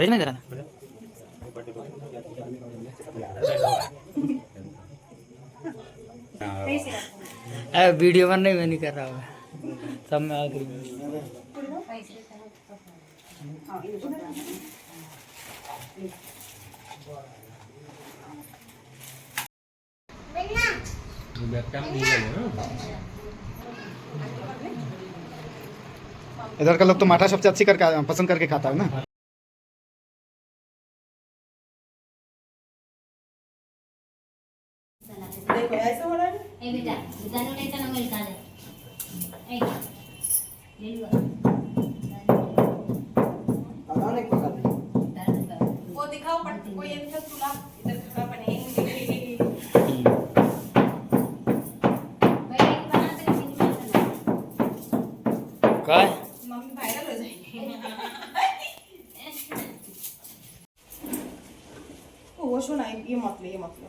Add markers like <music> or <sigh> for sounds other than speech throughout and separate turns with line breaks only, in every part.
Fridge नहीं दे रहा था। वीडियो बनने में नहीं कर रहा हूँ। सब मैं में
इधर का लोग तो माठा सबसे अच्छी करके पसंद करके खाता है ना।
वो दिखाओ पट कोई इधर तुला इधर खड़ा बने
भाई एक बनाते हैं तीन बनाते
क्या?
मम्मी वायरल हो जाएगी। वो सुना ये मत ले ये मत लो।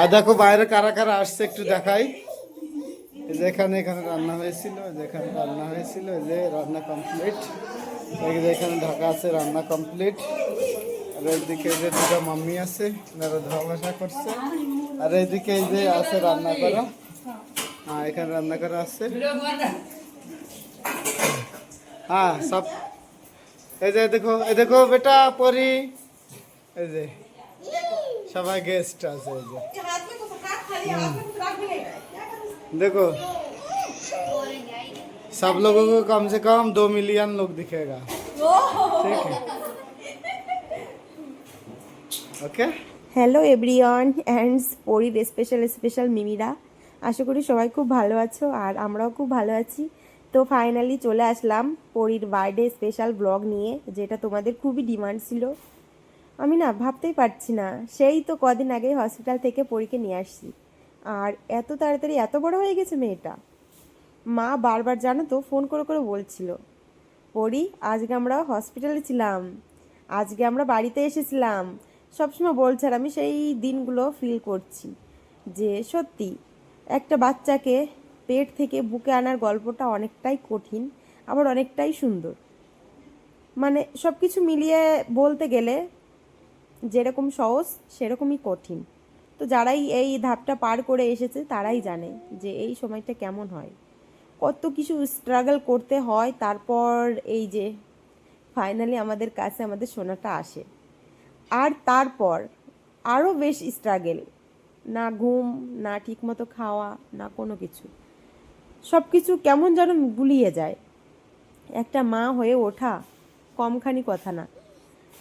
আর দেখো বাইরে কারা কারা আসছে একটু দেখাই। যেখানে এখানে রান্না হয়েছিল যেখানে রান্না হয়েছিল যে রান্না কমপ্লিট এখানে ঢাকা আছে রান্না কমপ্লিট আর এইদিকে যে দুটো মাম্মি আছে ওনারা ধোয়া বসা করছে। আর এইদিকে এই যে আছে রান্না করা। হ্যাঁ এখানে রান্না করা আছে। হ্যাঁ সব এই যে দেখো, এই দেখো বেটা পরি। এই যে। সবাই গেস্ট আছে এই যে
ये हाथ में कुछ हाथ खाली है हाथ में कुछ रख भी नहीं रहा है। क्या कर सकते
देखो सब लोगों को कम से कम दो मिलियन लोग दिखेगा
हैं? ओह
ठीक है ओके
হ্যালো এভরিওয়ান অ্যান্ড পরির স্পেশাল স্পেশাল মিমিরা আশা করি সবাই খুব ভালো আছো আর আমরাও খুব ভালো আছি তো ফাইনালি চলে আসলাম পরির বার্থডে স্পেশাল ব্লগ নিয়ে যেটা তোমাদের খুবই ডিমান্ড ছিল আমি না ভাবতেই পারছি না। সেই তো কদিন আগে হসপিটাল থেকে পরীকে নিয়ে আসছি। আর এত তাড়াতাড়ি এত বড় হয়ে গেছে মেয়েটা? মা বারবার জানো তো ফোন করে করে বলছিল পড়ি আজকে আমরা হসপিটালে ছিলাম। আজকে আমরা বাড়িতে এসেছিলাম। সবসময় বলছে আর আমি সেই দিনগুলো ফিল করছি যে সত্যি, একটা বাচ্চাকে পেট থেকে বুকে আনার গল্পটা অনেকটাই কঠিন, আবার অনেকটাই সুন্দর। মানে সব কিছু মিলিয়ে বলতে গেলে যেরকম সহজ, সেরকমই কঠিন। তো যারাই এই ধাপটা পার করে এসেছে, তারাই জানে যে এই সময়টা কেমন হয়। কত কিছু স্ট্রাগল করতে হয়, তারপর এই যে ফাইনালি আমাদের কাছে আমাদের সোনাটা আসে। আর তারপর আরও বেশ স্ট্রাগেল না ঘুম, না ঠিকমতো খাওয়া, না কোনো কিছু। সব কিছু কেমন যেন গুলিয়ে যায়। একটা মা হয়ে ওঠা কমখানি কথা না।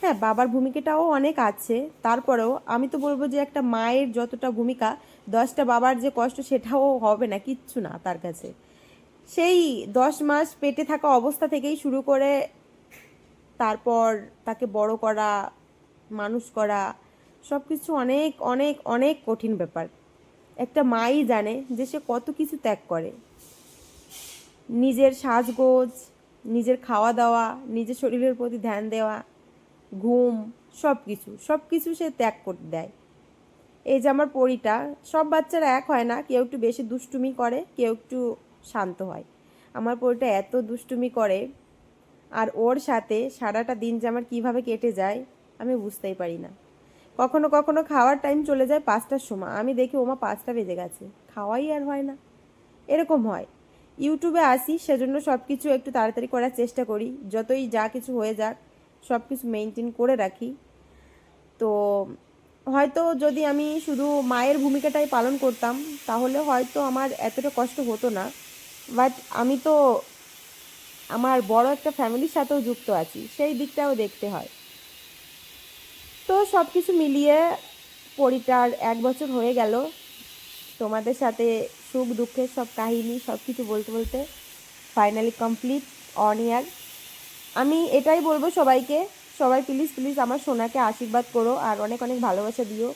হ্যাঁ বাবার ভূমিকাটাও অনেক আছে। তারপরেও আমি তো বলব যে একটা মায়ের যতটা ভূমিকা, দশটা বাবার যে কষ্ট সেটাও হবে না, কিচ্ছু না তার কাছে। সেই দশ মাস পেটে থাকা অবস্থা থেকেই শুরু করে তারপর তাকে বড় করা, মানুষ করা সব কিছু অনেক অনেক অনেক কঠিন ব্যাপার। একটা মাই জানে যে সে কত কিছু ত্যাগ করে। নিজের সাজগোজ, নিজের খাওয়া দাওয়া, নিজের শরীরের প্রতি ধ্যান দেওয়া ঘুম সব কিছু সব কিছু সে ত্যাগ করতে দেয়। এই যে আমার পরিটা, সব বাচ্চারা এক হয় না, কেউ একটু বেশি দুষ্টুমি করে, কেউ একটু শান্ত হয়। আমার পরিটা এত দুষ্টুমি করে, আর ওর সাথে সারাটা দিন যে আমার কীভাবে কেটে যায়, আমি বুঝতেই পারি না। কখনো কখনো খাওয়ার টাইম চলে যায় পাঁচটার সময়, আমি দেখি ওমা পাঁচটা বেজে গেছে, খাওয়াই আর হয় না। এরকম হয়। ইউটিউবে আসি, সেজন্য সব কিছু একটু তাড়াতাড়ি করার চেষ্টা করি, যতই যা কিছু হয়ে যাক সব কিছু মেনটেন করে রাখি। তো হয়তো যদি আমি শুধু মায়ের ভূমিকাটাই পালন করতাম, তাহলে হয়তো আমার এতটা কষ্ট হতো না। বাট আমি তো আমার বড় একটা ফ্যামিলির সাথেও যুক্ত আছি, সেই দিকটাও দেখতে হয়। তো সব কিছু মিলিয়ে পরিটার এক বছর হয়ে গেল। তোমাদের সাথে সুখ দুঃখের সব কাহিনী সব কিছু বলতে বলতে ফাইনালি কমপ্লিট অন ইয়ার আমি এটাই বলব সবাইকে, সবাই প্লিজ প্লিজ আমার সোনাকে আশীর্বাদ করো আর অনেক অনেক ভালোবাসা দিও।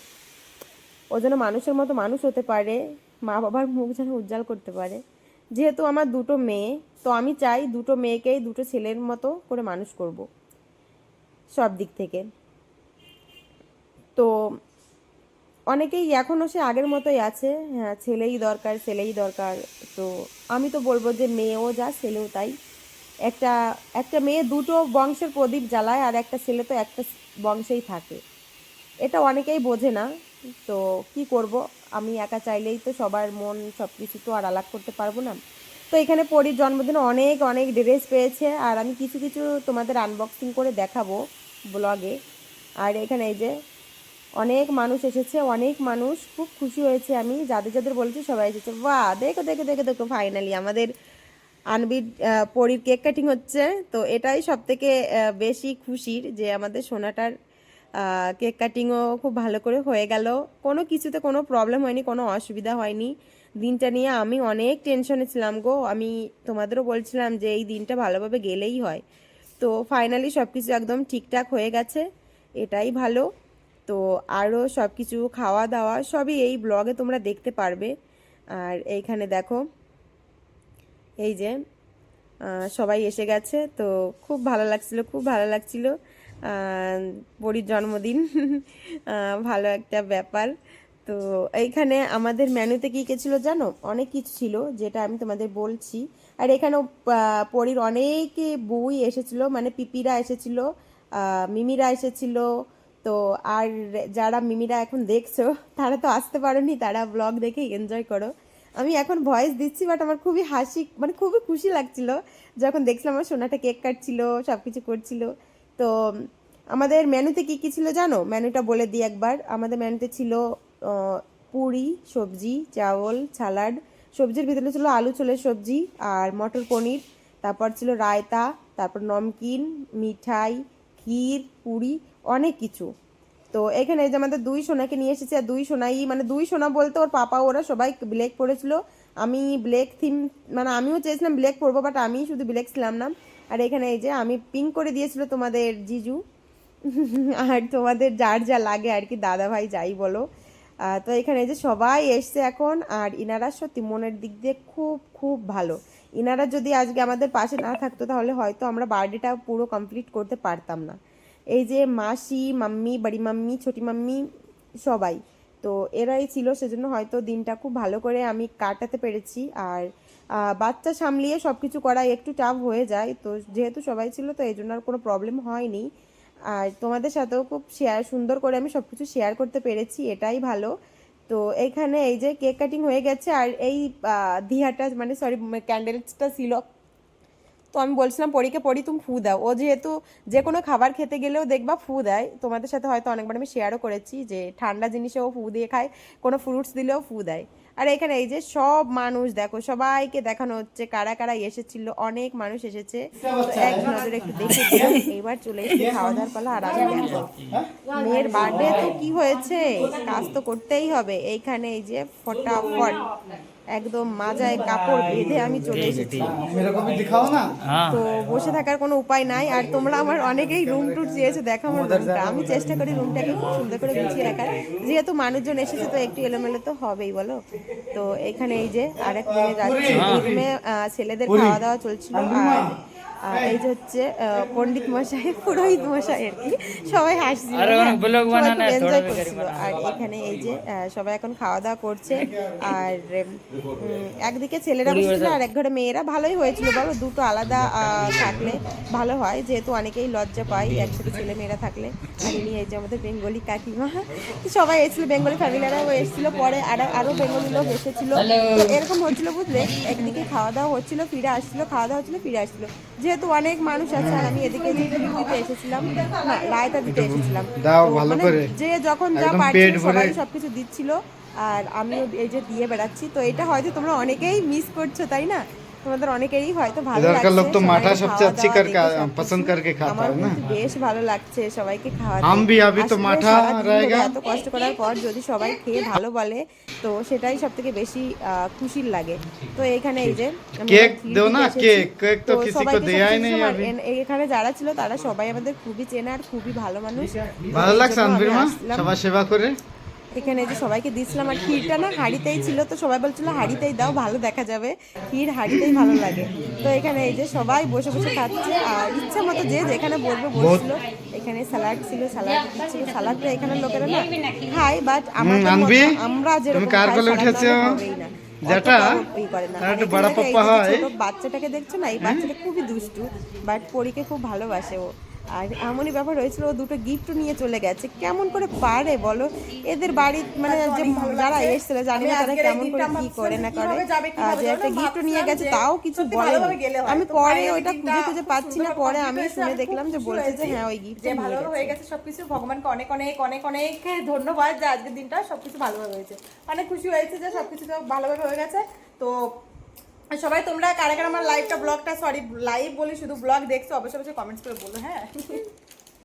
ও যেন মানুষের মতো মানুষ হতে পারে, মা বাবার মুখ যেন উজ্জ্বল করতে পারে। যেহেতু আমার দুটো মেয়ে, তো আমি চাই দুটো মেয়েকেই দুটো ছেলের মতো করে মানুষ করব, সব দিক থেকে। তো অনেকেই এখনও সে আগের মতোই আছে হ্যাঁ ছেলেই দরকার ছেলেই দরকার। তো আমি তো বলব যে মেয়েও যা, ছেলেও তাই। একটা একটা মেয়ে দুটো বংশের প্রদীপ জ্বালায় আর একটা ছেলে তো একটা বংশেই থাকে। এটা অনেকেই বোঝে না, তো কি করব? আমি একা চাইলেই তো সবার মন সব কিছু তো আর আলাপ করতে পারব না। তো এখানে পরীর জন্মদিনে অনেক অনেক ড্রেস পেয়েছে আর আমি কিছু কিছু তোমাদের আনবক্সিং করে দেখাবো ব্লগে আর এখানে এই যে অনেক মানুষ এসেছে, অনেক মানুষ খুব খুশি হয়েছে আমি। যাদের যাদের বলেছি সবাই এসেছে, বাহ, দেখো দেখো দেখো দেখো ফাইনালি আমাদের আনবির পরীর কেক কাটিং হচ্ছে, তো এটাই সব থেকে বেশি খুশির যে আমাদের সোনাটার কেক কাটিংও খুব ভালো করে হয়ে গেল। কোনো কিছুতে কোনো প্রবলেম হয়নি, কোনো অসুবিধা হয়নি। দিনটা নিয়ে আমি অনেক টেনশনে ছিলাম গো। আমি তোমাদেরও বলছিলাম যে এই দিনটা ভালোভাবে গেলেই হয়। তো ফাইনালি সব কিছু একদম ঠিকঠাক হয়ে গেছে, এটাই ভালো। তো আরও সব কিছু খাওয়া দাওয়া সবই এই ব্লগে তোমরা দেখতে পারবে। আর এইখানে দেখো এই যে সবাই এসে গেছে, তো খুব ভালো লাগছিল, খুব ভালো লাগছিল। পরীর জন্মদিন ভালো একটা ব্যাপার। তো এইখানে আমাদের মেনুতে কী কী ছিল জানো? অনেক কিছু ছিল, যেটা আমি তোমাদের বলছি। আর এখানেও পরীর অনেক বই এসেছিল মানে পিপিরা এসেছিল মিমিরা এসেছিল। তো আর যারা মিমিরা এখন দেখছ, তারা তো আসতে পারোনি, তারা ব্লগ দেখে এনজয় করো। আমি এখন ভয়েস দিচ্ছি বাট আমার খুবই হাসি মানে খুবই খুশি লাগছিল যখন দেখছিলাম আমার সোনাটা কেক কাটছিল সব কিছু করছিল। তো, আমাদের মেনুতে কি কি ছিল জানো? মেনুটা বলে দিই একবার। আমাদের মেনুতে ছিল পুরি, সবজি চাवल সালাড। সবজির ভিতরে ছিল আলু ছোলের সবজি আর মটর পনির। তারপর ছিল রায়তা, তারপর নমকিন, মিঠাই, ক্ষীর, পুরি, অনেক কিছু। তো এখানে এই যে আমাদের দুই সোনাকে নিয়ে এসেছে, আর দুই সোনাই মানে দুই সোনা বলতে ওর পাপা, ওরা সবাই ব্ল্যাক পরেছিল। আমি ব্ল্যাক থিম মানে আমিও চেয়েছিলাম ব্ল্যাক পরবো বাট আমি শুধু ব্ল্যাক ছিলাম না। আর এখানে এই যে আমি পিঙ্ক করে দিয়েছিল তোমাদের জিজু। <laughs> আর তোমাদের যার যা লাগে আর কি দাদা ভাই যাই বলো। তো এখানে যে সবাই এসছে এখন, আর ইনারা সত্যি মনের দিক দিয়ে খুব খুব ভালো। ইনারা যদি আজকে আমাদের পাশে না থাকতো, তাহলে হয়তো আমরা বার্থডেটা পুরো কমপ্লিট করতে পারতাম না। এই যে মাসি, মাম্মি, বাড়ি মাম্মি, ছোটি মাম্মি, সবাই। তো এরাই ছিল, সেজন্য হয়তো দিনটা খুব ভালো করে আমি কাটাতে পেরেছি। আর বাচ্চা সামলিয়ে সব কিছু করা একটু টাফ হয়ে যায়। তো যেহেতু সবাই ছিল, তো এই জন্য আর কোনো প্রবলেম হয়নি। আর তোমাদের সাথেও খুব শেয়ার সুন্দর করে আমি সব কিছু শেয়ার করতে পেরেছি, এটাই ভালো। তো এইখানে এই যে কেক কাটিং হয়ে গেছে, আর এই দিহাটা মানে সরি ক্যান্ডেলসটা ছিল তো আমি বলছিলাম, পরীকে পড়ি তুমি ফু দাও। ও যেহেতু যে কোনো খাবার খেতে গেলেও দেখবা ফু দেয়। তোমাদের সাথে হয়তো অনেকবার আমি শেয়ারও করেছি যে ঠান্ডা জিনিসেও ফু দিয়ে খায়, কোনো ফ্রুটস দিলেও ফু দেয়। আর এখানে এই যে সব মানুষ, দেখো সবাইকে দেখানো হচ্ছে, কারা কারা এসেছিল, অনেক মানুষ এসেছে। এক নজরে একটু দেখে। এবার চলে এসেছে খাওয়া দাওয়ার পালা, আর আমি মেয়ের বার্থডে তো কি হয়েছে? কাজ তো করতেই হবে। এইখানে এই যে ফটাফট। একদম মাজায় কাপড় বেঁধে আমি চলে এসেছি। তো বসে থাকার কোনো উপায় নাই আর তোমরা আমার অনেকেই রুম টুট চেয়েছো দেখো আমার রুমটা আমি চেষ্টা করি রুমটাকে খুব সুন্দর করে গুছিয়ে রাখার। যেহেতু মানুষজন এসেছে তো একটু এলোমেলো তো হবেই বলো? তো এখানে এই যে আরেক রুমে যাচ্ছি। ছেলেদের খাওয়া দাওয়া চলছিল আর এই যে হচ্ছে পণ্ডিত মশাই পুরোহিত মশাই আর কি। সবাই হাসছিল এনজয় করছিল। আর এখানে এই যে সবাই এখন খাওয়া দাওয়া করছে। আর একদিকে ছেলেরা বসেছিল আর এক ঘরে মেয়েরা। ভালোই হয়েছিল বলো? দুটো আলাদা থাকলে ভালো হয়। যেহেতু অনেকেই লজ্জা পায় একসাথে ছেলে মেয়েরা থাকলে। আর ইনি এই যে আমাদের বেঙ্গলি কাকিমা সবাই এসেছিল বেঙ্গলি ফ্যামিলিরাও এসেছিল। পরে আরও আরও বেঙ্গলি লোক এসেছিল এরকম হচ্ছিল বুঝলে? একদিকে খাওয়া দাওয়া হচ্ছিল ফিরে আসছিল খাওয়া দাওয়া হচ্ছিল ফিরে আসছিল। যেহেতু অনেক মানুষ আছে আর আমি এদিকে দিতে এসেছিলাম না রায়তা দিতে এসেছিলাম।
দাও ভালো
মানে
করে।
যে যখন যা পারছিল সবাই সবকিছু দিচ্ছিল আর আমিও এই যে দিয়ে বেড়াচ্ছি। তো এটা হয়তো তোমরা অনেকেই মিস করছ তাই না? তোমাদের অনেকেরই হয়তো ভালো
इधर का
লাগছে
लोग तो
সবাইকে
माठा सबसे
খাওয়া
अच्छी
দাওয়া
करके
দেখে সবকিছু।
पसंद करके खाता
আমার
है ना
কিন্তু বেশ ভালো লাগছে সবাইকে খাওয়াতে
हम भी अभी तो
আসলে
माठा
সারাদিন ধরে
रहेगा।
এত কষ্ট করার পর যদি সবাই খেয়ে ভালো বলে তো সেটাই সব থেকে বেশি আহ, খুশির লাগে তো এখানে এই যে আমি
কেক
এবার
দেও
ঘি
না,
দিতে
কেক।
এসেছি।
কেক তো কিসি কো
সবাইকে
দেয়াই
সবচেয়ে
নেই
আমার
अभी।
এন- এখানে যারা ছিল তারা সবাই আমাদের খুবই চেনা আর খুবই ভালো মানুষ
ভালো
তো এই
লাগছে
জন্য আমি
আনবির মা
আসলাম।
সবার সেবা করে
এখানে যে সবাইকে দিচ্ছিলাম আর ক্ষীরটা না হাঁড়িতেই ছিল তো সবাই বলছিল হাঁড়িতেই দাও ভালো দেখা যাবে ক্ষীর হাঁড়িতেই ভালো লাগে তো এখানে এই যে সবাই বসে বসে খাচ্ছে আর ইচ্ছা মতো যে যেখানে বলবে বলছিল এখানে স্যালাড ছিল স্যালাড দিচ্ছিল স্যালাডটা এখানের লোকেরা না খায় বাট আমাদের আমরা যেরকম
কার কোলে উঠেছো? যেটা?
অতটাও ই করে না।
আর
আর
একটু বড়
এই
পাপ্পা হয়।
বাচ্চাটাকে দেখছ না এই বাচ্চাটা খুবই দুষ্টু বাট পরীকে খুব ভালোবাসে ও আর এমনই ব্যাপার হয়েছিল ও দুটো গিফট নিয়ে চলে গেছে। কেমন করে পারে বলো? এদের বাড়ি মানে যে যারা এসেছিল জানি না তারা কেমন করে কি করে না করে। যে একটা গিফট নিয়ে গেছে তাও কিছু বলে আমি পরে ওইটা খুঁজে খুঁজে পাচ্ছি না পরে আমি শুনে দেখলাম যে বলছে যে হ্যাঁ ওই গিফট
যে ভালো হয়ে গেছে। সবকিছু। ভগবানকে অনেক অনেক অনেক অনেক ধন্যবাদ যে আজকের দিনটা সবকিছু ভালোভাবে হয়েছে। অনেক খুশি হয়েছে যে সবকিছু ভালোভাবে হয়ে গেছে। তো সবাই তোমরা কারা কারা আমার লাইভটা ব্লগটা সরি লাইভ বলি, শুধু ব্লগ দেখছ, অবশ্যই অবশ্যই কমেন্টস করে বলো হ্যাঁ?